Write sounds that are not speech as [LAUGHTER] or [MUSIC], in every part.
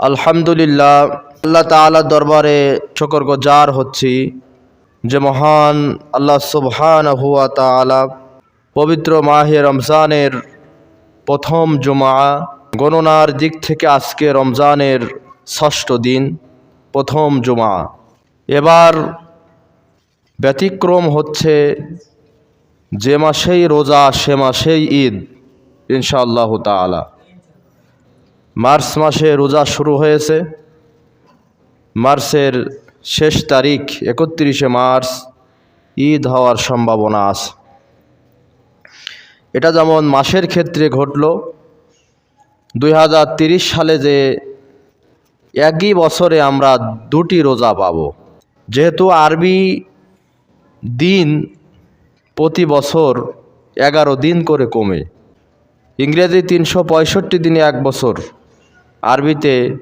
আলহামদুলিল্লাহ, আল্লাহ তালার দরবারে শকর গজার হচ্ছি যে মহান আল্লাহ সুবহান হুয়া তালা পবিত্র মাহে রমজানের প্রথম জুমা, গণনার দিক থেকে আজকে রমজানের ষষ্ঠ দিন, প্রথম জুমা। এবার ব্যতিক্রম হচ্ছে যে মাসেই রোজা, সে মাসেই ঈদ, ইনশাআল্লাহ তালা মার্চ মাসে রোজা শুরু হয়েছে। মার্চের শেষ তারিখ, একত্রিশে মার্চ, ঈদ হওয়ার সম্ভাবনা আছে। এটা যেমন মাসের ক্ষেত্রে ঘটল, দুই সালে যে একই বছরে আমরা দুটি রোজা পাব। যেহেতু আরবি দিন প্রতি বছর এগারো দিন করে কমে, ইংরেজি তিনশো পঁয়ষট্টি দিনে এক বছর। আরবিতে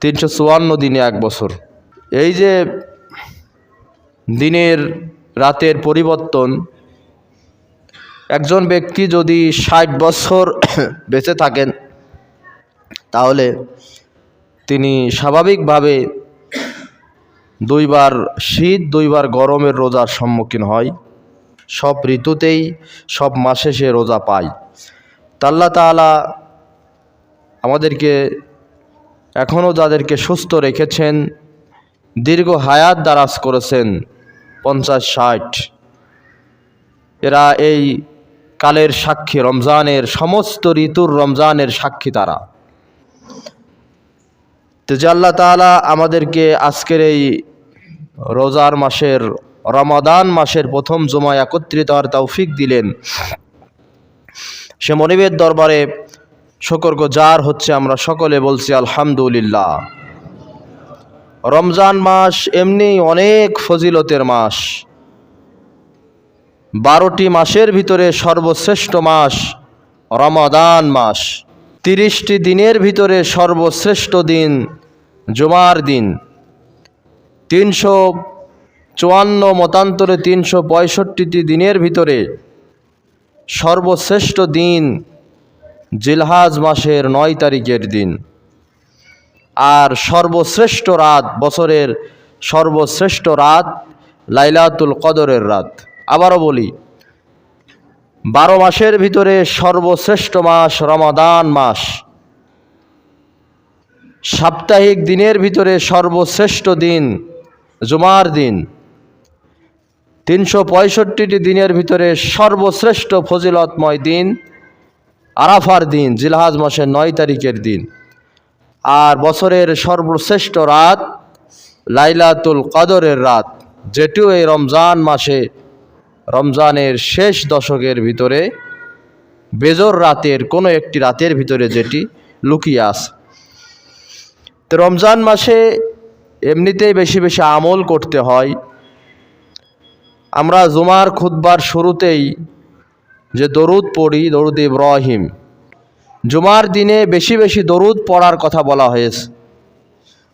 তিনশো চুয়ান্ন দিনে এক বছর। এই যে দিনের রাতের পরিবর্তন, একজন ব্যক্তি যদি ষাট বছর [COUGHS] বেঁচে থাকেন, তাহলে তিনি স্বাভাবিকভাবে দুইবার শীত, দুইবার গরমের রোজার সম্মুখীন হয়। সব ঋতুতেই, সব মাসে সে রোজা পায়। তাল্লা তালা আমাদেরকে এখনও যাদেরকে সুস্থ রেখেছেন, দীর্ঘ হায়াত দারাজ করেছেন, পঞ্চাশ ষাট। এরা এই কালের সাক্ষী, রমজানের সমস্ত ঋতুর রমজানের সাক্ষী তারা। তো যে আল্লাহ তালা আমাদেরকে আজকের এই রোজার মাসের, রমাদান মাসের প্রথম জমায় একত্রিত হওয়ার তৌফিক দিলেন। সে মনিবের দরবারে শকর যার হচ্ছে আমরা সকলে বলছি আলহামদুলিল্লাহ। রমজান মাস এমনি অনেক ফজিলতের মাস। বারোটি মাসের ভিতরে সর্বশ্রেষ্ঠ মাস রমাদান মাস। তিরিশটি দিনের ভিতরে সর্বশ্রেষ্ঠ দিন জুমার দিন। তিনশো চুয়ান্ন মতান্তরে তিনশো পঁয়ষট্টিটি দিনের ভিতরে সর্বশ্রেষ্ঠ দিন জিলহাজ মাসের নয় তারিখের দিন। আর সর্বশ্রেষ্ঠ রাত, বছরের সর্বশ্রেষ্ঠ রাত লাইলাতুল কদরের রাত। আবারও বলি, বারো মাসের ভিতরে সর্বশ্রেষ্ঠ মাস রমাদান মাস। সাপ্তাহিক দিনের ভিতরে সর্বশ্রেষ্ঠ দিন জুমার দিন। তিনশো পঁয়ষট্টিটি দিনের ভিতরে সর্বশ্রেষ্ঠ ফজিলতময় দিন আরাফার দিন, জিলহাজ মাসের নয় তারিখের দিন। আর বছরের সর্বশ্রেষ্ঠ রাত লাইলাতুল কদরের রাত, যেটিও এই রমজান মাসে, রমজানের শেষ দশকের ভিতরে, বেজর রাতের কোনো একটি রাতের ভিতরে যেটি লুকিয়ে আছে। তো রমজান মাসে এমনিতেই বেশি বেশি আমল করতে হয়। আমরা জুমার খুদ্বার শুরুতেই যে দরুদ পড়ি, দরুদ ইব্রাহিম। জুমার দিনে বেশি বেশি দরুদ পড়ার কথা বলা হয়েছে।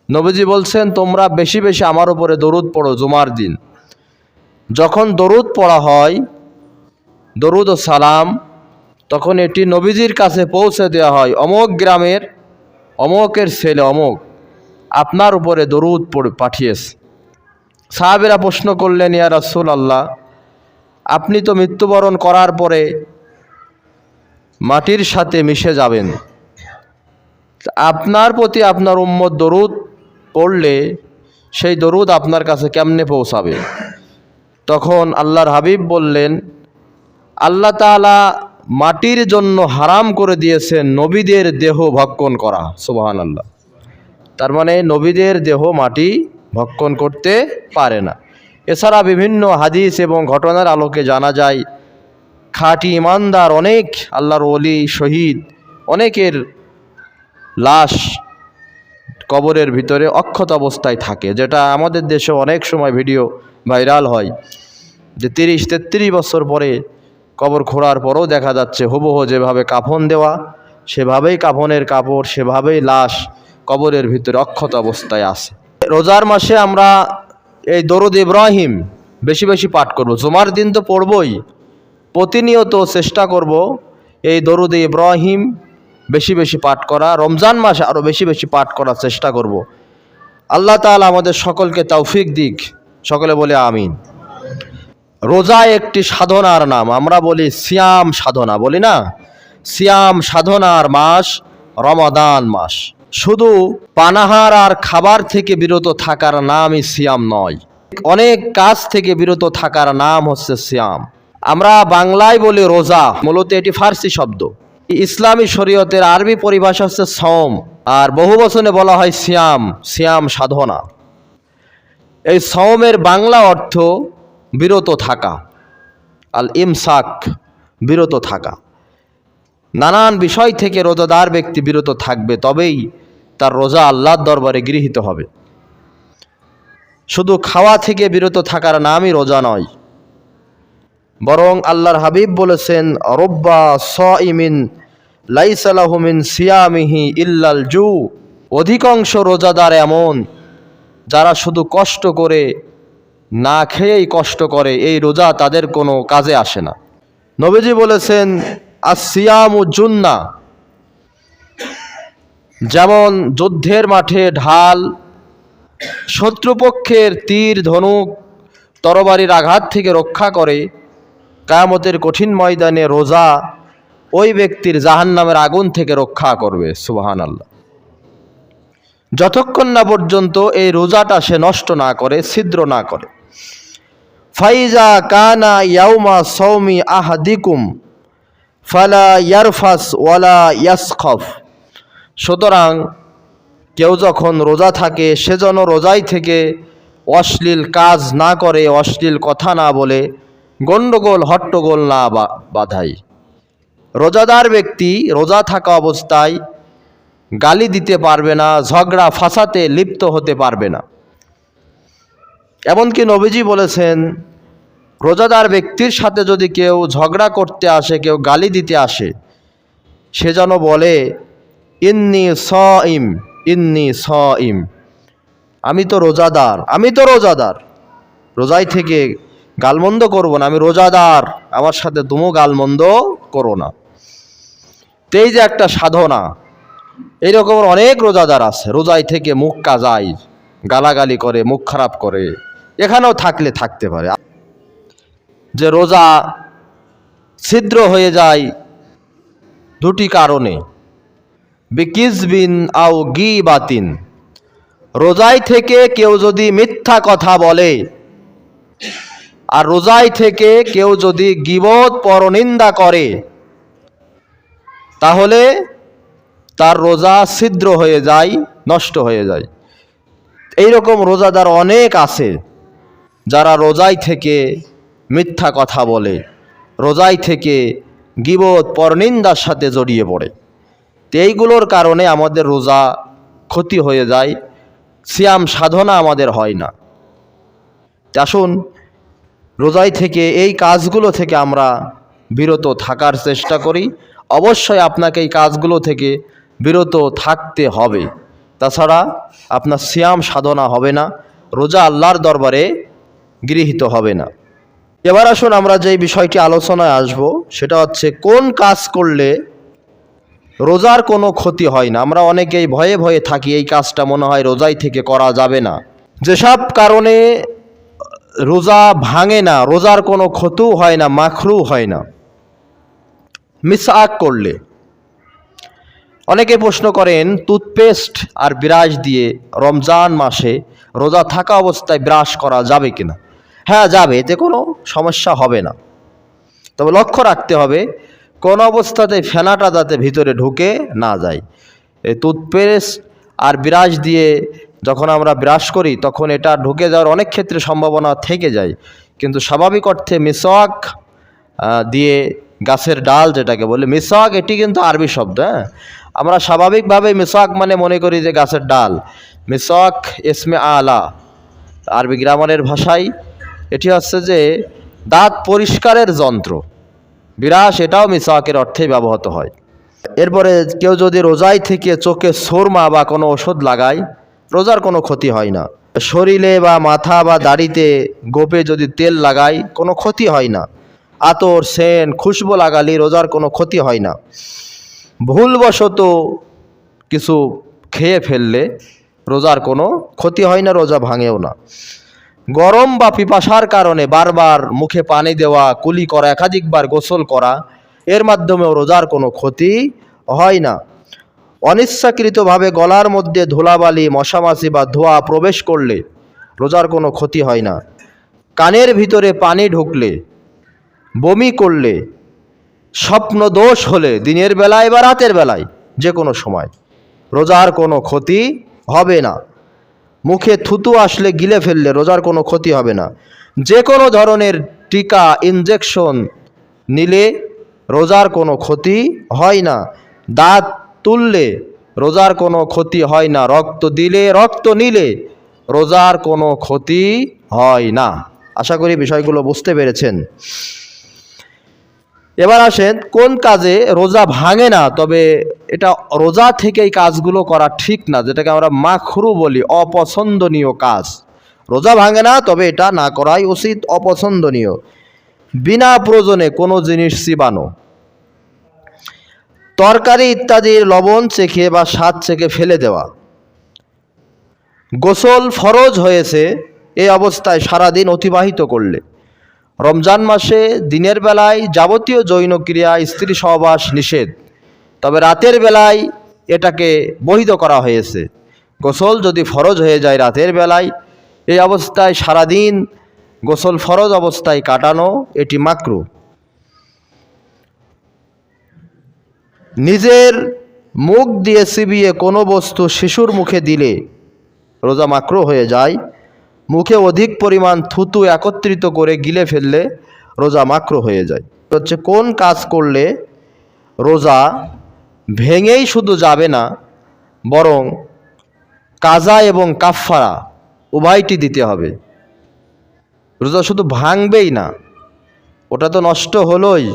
নবীজি বলছেন, তোমরা বেশি বেশি আমার উপরে দরুদ পড়ো জুমার দিন। যখন দরুদ পড়া হয়, দরুদ ও সালাম, তখন এটি নবীজির কাছে পৌঁছে দেওয়া হয়। অমোক গ্রামের অমকের ছেলে অমক আপনার উপরে দরুদ পড়ে, পাঠিয়েছে। সাহাবেরা প্রশ্ন করলেন, ইয়া রাসূল আল্লাহ আপনি তো মৃত্যুবরণ করার পরে মাটির সাথে মিশে যাবেন। আপনার প্রতি আপনার উম্মত দরুদ পড়লে সেই দরুদ আপনার কাছে কেমনে পৌঁছাবে? তখন আল্লাহর হাবিব বললেন, আল্লাহ তাআলা মাটির জন্য হারাম করে দিয়েছেন নবীদের দেহ ভক্ষণ করা। সুবাহান আল্লাহ তার মানে নবীদের দেহ মাটি ভক্ষণ করতে পারে না। এছাড়া বিভিন্ন হাদিস এবং ঘটনার আলোকে জানা যায়, খাঁটি ইমানদার অনেক আল্লাহর অলি শহীদ, অনেকের লাশ কবরের ভিতরে অক্ষত অবস্থায় থাকে, যেটা আমাদের দেশে অনেক সময় ভিডিও ভাইরাল হয়, যে তিরিশ, তেত্রিশ বছর পরে কবর খোঁড়ার পরও দেখা যাচ্ছে হুবহু যেভাবে কাফন দেওয়া, সেভাবেই কাফনের কাপড়, সেভাবেই লাশ কবরের ভিতরে অক্ষত অবস্থায় আছে রোজার মাসে আমরা এই দরুদ ইব্রাহিম বেশি বেশি পাঠ করব। জুমার দিন তো পড়বই। প্রতিনিয়ত চেষ্টা করব এই দরুদ ইব্রাহিম বেশি বেশি পাঠ করা। রমজান মাসে আরও বেশি বেশি পাঠ করার চেষ্টা করব। আল্লাহ তাআলা আমাদের সকলকে তৌফিক দিক। সকলে বলে আমিন। রোজা একটি সাধনার নাম। আমরা বলি সিয়াম সাধনা। বলি না? সিয়াম সাধনার মাস রমাদান মাস। শুধু পানাহার আর খাবার থেকে বিরত থাকার নামই সিয়াম নয়। অনেক কাজ থেকে বিরত থাকার নাম হচ্ছে সিয়াম। আমরা বাংলায় বলি রোজা, মূলত এটি ফার্সি শব্দ। ইসলামী শরীয়তের আরবি পরিভাষা হচ্ছে সম আর বহু বচনে বলা হয় সিয়াম সিয়াম সাধনা। এই সওমের বাংলা অর্থ বিরত থাকা, আল ইমসাক, বিরত থাকা। নানান বিষয় থেকে রোজাদার ব্যক্তি বিরত থাকবে, তবেই তার রোজা আল্লাহর দরবারে গৃহীত হবে। শুধু খাওয়া থেকে বিরত থাকার নামই রোজা নয়, বরং আল্লাহর হাবিব বলেছেন, রব্বা স ইমিন লাইসালাহুমিন সিয়ামিহি ইল্লাল জু। অধিকাংশ রোজাদার এমন, যারা শুধু কষ্ট করে, না খেয়েই কষ্ট করে, এই রোজা তাদের কোনো কাজে আসে না। নবীজি বলেছেন আসিয়ামু জুন্না। যেমন যুদ্ধের মাঠে ঢাল, শত্রুপক্ষের তীর ধনুক, তরবারির আঘাত থেকে রক্ষা করে, কায়ামতের কঠিন ময়দানে রোজা, ওই ব্যক্তির জাহান্নামের আগুন থেকে রক্ষা করবে সুবাহান আল্লাহ যতক্ষণ না পর্যন্ত এই রোজাটা সে নষ্ট না করে, ছিদ্র না করে। ফাইজা কানা ইয়াউমা সৌমি আহাদিকুম, ফালা ইয়ারফাস ওয়ালা ইয়াসখফ। সুতরাং কেউ যখন রোজা থাকে, সে যেন রোজাই থেকে অশ্লীল কাজ না করে, অশ্লীল কথা না বলে, গণ্ডগোল, হট্টগোল না বাধাই। রোজাদার ব্যক্তি রোজা থাকা অবস্থায় গালি দিতে পারবে না, ঝগড়া ফাঁসাতে লিপ্ত হতে পারবে না। এমনকি নবীজি বলেছেন, রোজাদার ব্যক্তির সাথে যদি কেউ ঝগড়া করতে আসে, কেউ গালি দিতে আসে, সে যেন বলে ইন্নি স ইম ইন্নি স ইম আমি তো রোজাদার, আমি তো রোজাদার। রোজাই থেকে গালমন্দ করব না, আমি রোজাদার। আমার সাথে তুমো গালমন্দ করো না। তেই যে একটা সাধনা, এইরকম অনেক রোজাদার আছে। রোজাই থেকে মুখ কাজাই গালাগালি করে, মুখ খারাপ করে। এখানেও থাকলে থাকতে পারে। যে রোজা ছিদ্র হয়ে যায় দুটি কারণে। বিকিজবিন আও গি বাতিন রোজাই থেকে কেউ যদি মিথ্যা কথা বলে, আর রোজাই থেকে কেউ যদি গিবত পরনিন্দা করে, তাহলে তার রোজা ছিদ্র হয়ে যায়, নষ্ট হয়ে যায়। এই রকম রোজাদার অনেক আছে যারা রোজাই থেকে মিথ্যা কথা বলে, রোজাই থেকে গিবত পরনিন্দার সাথে জড়িয়ে পড়ে। তো এইগুলোর কারণে আমাদের রোজা ক্ষতি হয়ে যায়, সিয়াম সাধনা আমাদের হয় না। আসুন, রোজাই থেকে এই কাজগুলো থেকে আমরা বিরত থাকার চেষ্টা করি। অবশ্যই আপনাকে এই কাজগুলো থেকে বিরত থাকতে হবে। তাছাড়া আপনার সিয়াম সাধনা হবে না, রোজা আল্লাহর দরবারে গৃহীত হবে না। এবার আসুন আমরা যে বিষয়টি আলোচনায় আসব, সেটা হচ্ছে কোন কাজ করলে রোজার কোনো ক্ষতি হয় না। আমরা অনেকেই ভয়ে ভয়ে থাকি, এই কাজটা মনে হয় রোজাই থেকে করা যাবে না। যেসব কারণে রোজা ভাঙে না, রোজার কোনো ক্ষতিও হয় না মাখরু হয় না। মিসআক করলে। অনেকে প্রশ্ন করেন, টুথপেস্ট আর ব্রাশ দিয়ে রমজান মাসে রোজা থাকা অবস্থায় ব্রাশ করা যাবে কিনা? হ্যাঁ যাবে, এতে কোনো সমস্যা হবে না। তবে লক্ষ্য রাখতে হবে কোন অবস্থাতে ফেনাটা যাতে ভিতরে ঢুকে না যায়। এই টুথপেস্ট আর ব্রাশ দিয়ে যখন আমরা ব্রাশ করি, তখন এটা ঢুকে যাওয়ার অনেক ক্ষেত্রে সম্ভাবনা থেকে যায়। কিন্তু স্বাভাবিক অর্থে মিসওয়াক দিয়ে গাছের ডাল যেটাকে বলে, মিসওয়াক এটি কিন্তু আরবি শব্দ হ্যাঁ? আমরা স্বাভাবিকভাবে মিসওয়াক মানে মনে করি যে গাছের ডাল। মিসওয়াক এসমে আলা, আরবি গ্রামারের ভাষায় এটি হচ্ছে যে দাঁত পরিষ্কারের যন্ত্র। বিরাস এটাও মিসওয়াকের অর্থেই ব্যবহৃত হয়। এরপরে কেউ যদি রোজাই থেকে চোখে সোরমা বা কোনো ওষুধ লাগায়, রোজার কোনো ক্ষতি হয় না। শরীরে বা মাথা বা দাড়িতে গোপে যদি তেল লাগায়, কোনো ক্ষতি হয় না। আতর, সেন, খুশবু লাগালে রোজার কোনো ক্ষতি হয় না। ভুলবশত কিছু খেয়ে ফেললে রোজার কোনো ক্ষতি হয় না, রোজা ভাঙেও না। গরম বা পিপাসার কারণে বারবার মুখে পানি দেওয়া, কুলি করা, একাধিকবার গোসল করা, এর মাধ্যমেও রোজার কোনো ক্ষতি হয় না। অনিচ্ছাকৃতভাবে গলার মধ্যে ধুলাবালি, মশামাছি বা ধোঁয়া প্রবেশ করলে রোজার কোনো ক্ষতি হয় না। কানের ভিতরে পানি ঢুকলে, বমি করলে স্বপ্ন দোষ হলে দিনের বেলায় বা রাতের বেলায় যে কোনো সময় রোজার কোনো ক্ষতি হবে না। মুখে থুতু আসলে গিলে ফেললে রোজার কোনো ক্ষতি হবে না। যে কোনো ধরনের টিকা ইনজেকশন নিলে রোজার কোনো ক্ষতি হয় না। দাঁত তুললে রোজার কোনো ক্ষতি হয় না। রক্ত দিলে রক্ত নিলে রোজার কোনো ক্ষতি হয় না। আশা করি বিষয়গুলো বুঝতে পেরেছেন। এবার আসেন, কোন কাজে রোজা ভাঙে না, তবে এটা রোজা থেকেই কাজগুলো করা ঠিক না, যেটাকে আমরা মাখরু বলি, অপছন্দনীয় কাজ। রোজা ভাঙে না, তবে এটা না করাই উচিত, অপছন্দনীয়। বিনা প্রয়োজনে কোনো জিনিস চিবানো। তরকারি ইত্যাদির লবণ চেখে বা স্বাদ চেখে ফেলে দেওয়া। গোসল ফরজ হয়েছে এই অবস্থায় সারাদিন অতিবাহিত করলে। রমজান মাসে দিনের বেলায় যাবতীয় জৈন ক্রিয়া, স্ত্রী সহবাস নিষেধ। তবে রাতের বেলায় এটাকে বহিত করা হয়েছে। গোসল যদি ফরজ হয়ে যায় রাতের বেলায়, এই অবস্থায় সারাদিন গোসল ফরজ অবস্থায় কাটানো এটি মাকরু। নিজের মুখ দিয়ে চিবিয়ে কোনো বস্তু শিশুর মুখে দিলে রোজা মাকরু হয়ে যায়। মুখে অধিক পরিমাণ থুতু একত্রিত করে গিলে ফেললে রোজা মাক্র হয়ে যায়। হচ্ছে কোন কাজ করলে রোজা ভেঙেই শুধু যাবে না, বরং কাজা এবং কাফফারা উভয়টি দিতে হবে। রোজা শুধু ভাঙবেই না, ওটা তো নষ্ট হলোই।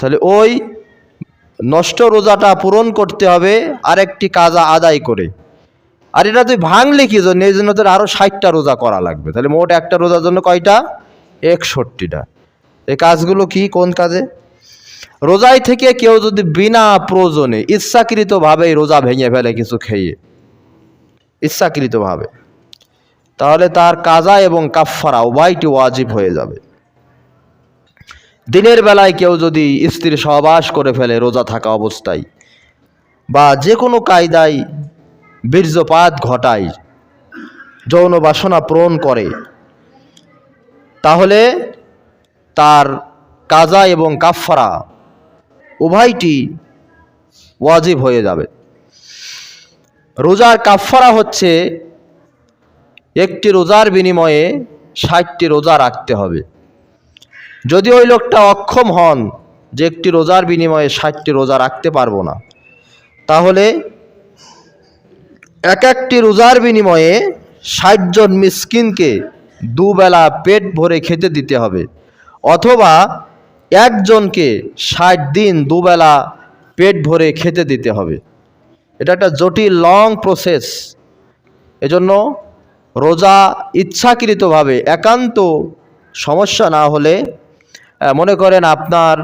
তাহলে ওই নষ্ট রোজাটা পূরণ করতে হবে আরেকটি কাজা আদায় করে। আর এটা তুই ভাঙলে কি জন্য? এই জন্য তোর আরও ষাটটা রোজা করা লাগবে। তাহলে মোট একটা রোজার জন্য কয়টা? একষট্টিটা। এই কাজগুলো কি? কোন কাজে? রোজাই থেকে কেউ যদি বিনা প্রয়োজনে ইচ্ছাকৃতভাবে রোজা ভেঙে ফেলে কিছু খেয়ে, ইচ্ছাকৃতভাবে, তাহলে তার কাজা এবং কাফফারা উভয়টি ওয়াজিব হয়ে যাবে। দিনের বেলায় কেউ যদি স্ত্রীর সহবাস করে ফেলে রোজা থাকা অবস্থায়, বা যে কোনো কায়দায় বীর্যপাত ঘটায়, যৌন বাসনা পূরণ করে। তাহলে তার কাজা এবং কাফফারা উভয়টি ওয়াজিব হয়ে যাবে। রোজার কাফফারা হচ্ছে একটি রোজার বিনিময়ে ষাটটি রোজা রাখতে হবে। যদি ওই লোকটা অক্ষম হন যে একটি রোজার বিনিময়ে ষাটটি রোজা রাখতে পারব না, তাহলে এক একটি রোজার বিনিময়ে ষাট জন মিসকিনকে দুবেলা পেট ভরে খেতে দিতে হবে, অথবা একজনকে ষাট দিন দুবেলা পেট ভরে খেতে দিতে হবে। এটা একটা জটিল লং প্রসেস এজন্য রোজা ইচ্ছাকৃতভাবে একান্ত সমস্যা না হলে মনে করেন আপনার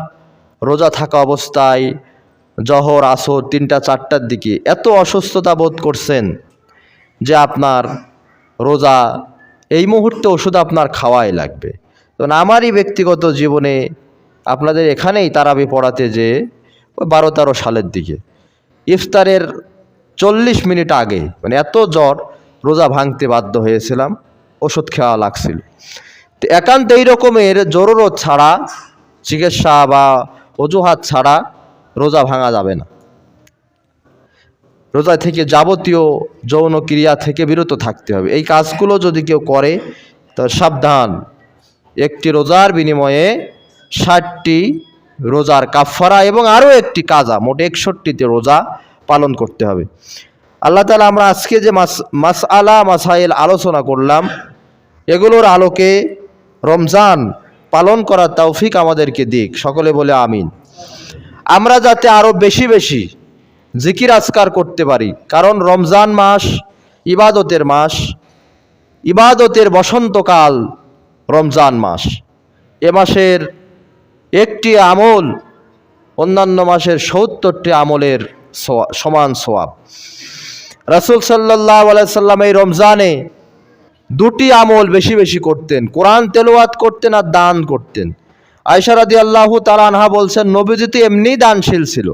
রোজা থাকা অবস্থায় জহর, আসর, তিনটা, চারটার দিকে এত অসুস্থতা বোধ করছেন যে আপনার রোজা এই মুহূর্তে ওষুধ আপনার খাওয়াই লাগবে। তো আমারই ব্যক্তিগত জীবনে আপনাদের এখানেই তারাবি পড়াতে যে বারো তেরো সালের দিকে। ইফতারের চল্লিশ মিনিট আগে মানে এত জ্বর, রোজা ভাঙতে বাধ্য হয়েছিলাম, ওষুধ খাওয়া লাগছিল। তো একান্ত এই রকমের জরুরত ছাড়া, চিকিৎসা বা অজুহাত ছাড়া রোজা ভাঙা যাবে না। রোজা থেকে যাবতীয় যৌন ক্রিয়া থেকে বিরত থাকতে হবে। এই কাজগুলো যদি কেউ করে, তো সাবধান। একটি রোজার বিনিময়ে ষাটটি রোজার কাফারা এবং আরও একটি কাজা, মোট একষট্টিতে রোজা পালন করতে হবে। আল্লাহ তালা আমরা আজকে যে মাস মাস আলা মাসাইল আলোচনা করলাম, এগুলোর আলোকে রমজান পালন করার তৌফিক আমাদেরকে দিক। সকলে বলে আমিন। আমরা যাতে আরও বেশি বেশি জিকির আজকার করতে পারি। কারণ রমজান মাস, ইবাদতের মাস, ইবাদতের বসন্তকাল রমজান মাস। এ মাসের একটি আমল অন্যান্য মাসের সত্তরটি আমলের সমান সোয়াব। রাসুল সাল্লাহ আলাইসাল্লাম এই রমজানে দুটি আমল বেশি বেশি করতেন। কোরআন তেলোয়াত করতেন আর দান করতেন। আয়সারাদি আল্লাহ তালানহা বলছেন, নবীজি তো এমনিই দানশীল ছিল।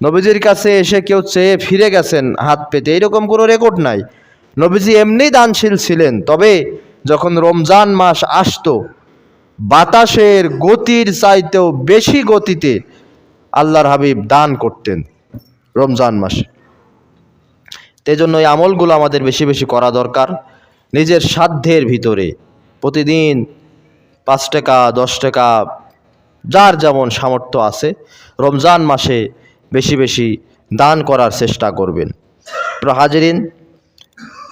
নবীজির কাছে এসে কেউ চেয়ে ফিরে গেছেন, হাত পেতে। এইরকম কোনো রেকর্ড নাই। নবীজি এমনি দানশীল ছিলেন। তবে যখন রমজান মাস আসতো, বাতাসের গতির চাইতেও বেশি গতিতে আল্লাহর হাবিব দান করতেন রমজান মাসে। এই জন্য এই আমলগুলো আমাদের বেশি বেশি করা দরকার। নিজের সাধ্যের ভিতরে প্রতিদিন পাঁচ টাকা, দশ টাকা, যার যেমন সামর্থ্য আছে, রমজান মাসে বেশি বেশি দান করার চেষ্টা করবেন। হাজিরিন,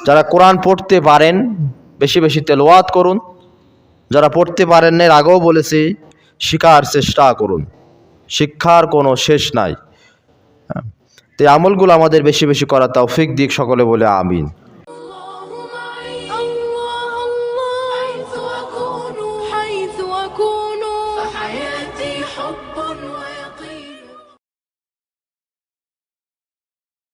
যারা কোরআন পড়তে পারেন, বেশি বেশি তেলোয়াত করুন। যারা পড়তে পারেন এর আগেও বলেছি, শিখার চেষ্টা করুন। শিক্ষার কোনো শেষ নাই। হ্যাঁ। তো আমলগুলো আমাদের বেশি বেশি করা তৌফিক দিক সকলে বলে আমিন।